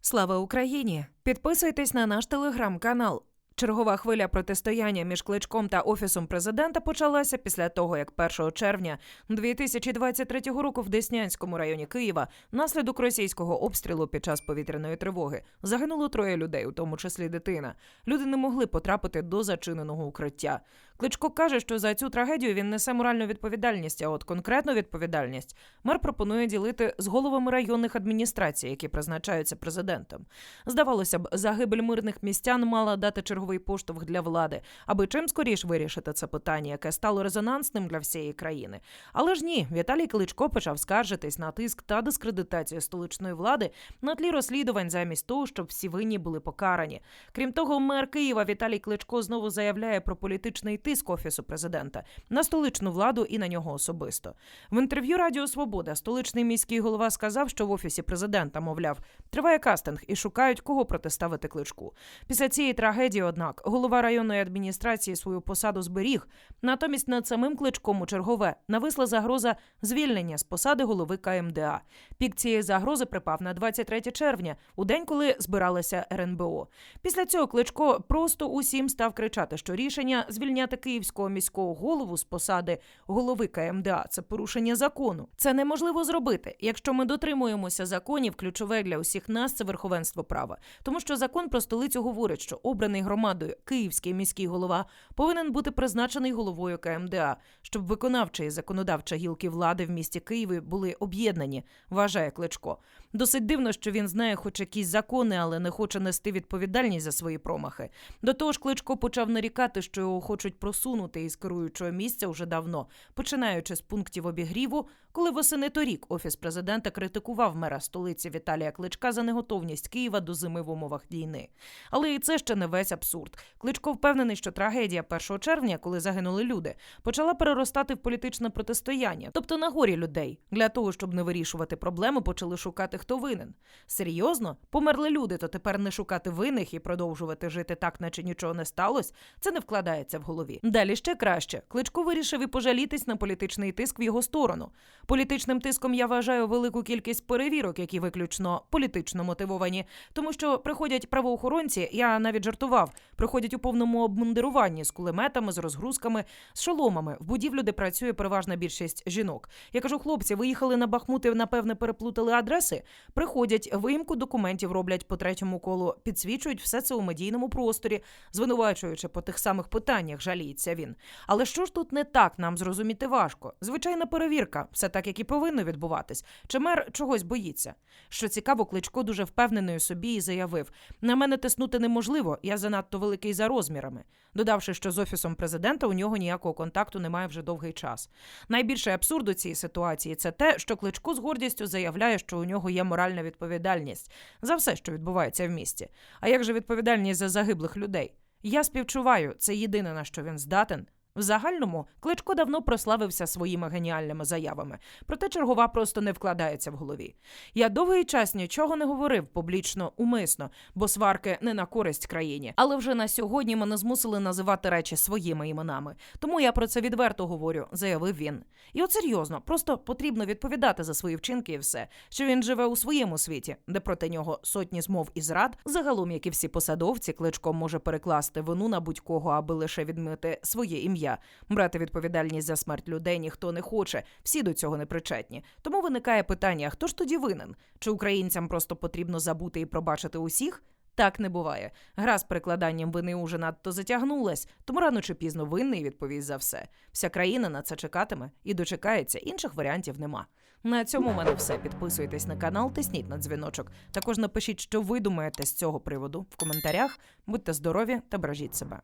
Слава Україні! Підписуйтесь на наш телеграм-канал. Чергова хвиля протистояння між кличком та офісом президента почалася після того, як 1 червня 2023 року в Деснянському районі Києва внаслідок російського обстрілу під час повітряної тривоги загинуло троє людей, у тому числі дитина. Люди не могли потрапити до зачиненого укриття. Кличко каже, що за цю трагедію він несе моральну відповідальність. А от конкретну відповідальність мер пропонує ділити з головами районних адміністрацій, які призначаються президентом. Здавалося б, загибель мирних містян мала дати черговий поштовх для влади, аби чим скоріш вирішити це питання, яке стало резонансним для всієї країни. Але ж ні, Віталій Кличко почав скаржитись на тиск та дискредитацію столичної влади на тлі розслідувань замість того, щоб всі винні були покарані. Крім того, мер Києва Віталій Кличко знову заявляє про політичний тиск офісу президента на столичну владу і на нього особисто. В інтерв'ю Радіо Свобода столичний міський голова сказав, що в офісі президента, мовляв, триває кастинг і шукають кого протиставити кличку. Після цієї трагедії, однак, голова районної адміністрації свою посаду зберіг. Натомість над самим кличком у чергове нависла загроза звільнення з посади голови КМДА. Пік цієї загрози припав на 23 червня, у день, коли збиралася РНБО. Після цього кличко просто усім став кричати, що рішення звільняти київського міського голову з посади голови КМДА це порушення закону. Це неможливо зробити. Якщо ми дотримуємося законів, ключове для усіх нас це верховенство права, тому що закон про столицю говорить, що обраний громадою київський міський голова повинен бути призначений головою КМДА, щоб виконавча і законодавча гілки влади в місті Києві були об'єднані, вважає Кличко. Досить дивно, що він знає хоч якісь закони, але не хоче нести відповідальність за свої промахи. До того ж, Кличко почав нарікати, що його хочуть просунути із керуючого місця уже давно, починаючи з пунктів обігріву, коли восени торік офіс президента критикував мера столиці Віталія Кличка за неготовність Києва до зими в умовах війни. Але і це ще не весь абсурд. Кличко впевнений, що трагедія 1 червня, коли загинули люди, почала переростати в політичне протистояння, тобто на горі людей. Для того, щоб не вирішувати проблему, почали шукати, хто винен. Серйозно, померли люди, то тепер не шукати винних і продовжувати жити так, наче нічого не сталося. Це не вкладається в голові. Далі ще краще. Кличко вирішив і пожалітись на політичний тиск в його сторону. Політичним тиском я вважаю велику кількість перевірок, які виключно політично мотивовані, тому що приходять правоохоронці. Я навіть жартував, приходять у повному обмундируванні з кулеметами, з розгрузками, з шоломами в будівлю, де працює переважна більшість жінок. Я кажу, хлопці, ви їхали на Бахмут і, напевне, переплутали адреси. Приходять, виїмку документів роблять по третьому колу, підсвічують все це у медійному просторі, звинувачуючи по тих самих питаннях, жаліється він. Але що ж тут не так, нам зрозуміти важко. Звичайна перевірка, все так, як і повинно відбуватись. Чи мер чогось боїться? Що цікаво, Кличко дуже впевнений собі і заявив: на мене тиснути неможливо, я занадто великий за розмірами, додавши, що з офісом президента у нього ніякого контакту немає вже довгий час. Найбільший абсурд у цій ситуації це те, що Кличко з гордістю заявляє, що у нього є моральна відповідальність за все, що відбувається в місті. А як же відповідальність за загиблих людей? Я співчуваю, це єдине на що він здатен. В загальному Кличко давно прославився своїми геніальними заявами, проте чергова просто не вкладається в голові. Я довгий час нічого не говорив публічно умисно, бо сварки не на користь країні. Але вже на сьогодні мене змусили називати речі своїми іменами. Тому я про це відверто говорю, заявив він. І от серйозно, просто потрібно відповідати за свої вчинки і все, що він живе у своєму світі, де проти нього сотні змов і зрад. Загалом, як і всі посадовці, кличко може перекласти вину на будь-кого, аби лише відмити своє ім'я. Брати відповідальність за смерть людей ніхто не хоче, всі до цього не причетні. Тому виникає питання: хто ж тоді винен? Чи українцям просто потрібно забути і пробачити усіх? Так не буває. Гра з перекладанням вини уже надто затягнулась, тому рано чи пізно винний відповість за все. Вся країна на це чекатиме і дочекається. Інших варіантів нема. На цьому в мене все. Підписуйтесь на канал, тисніть на дзвіночок. Також напишіть, що ви думаєте з цього приводу в коментарях. Будьте здорові та бережіть себе.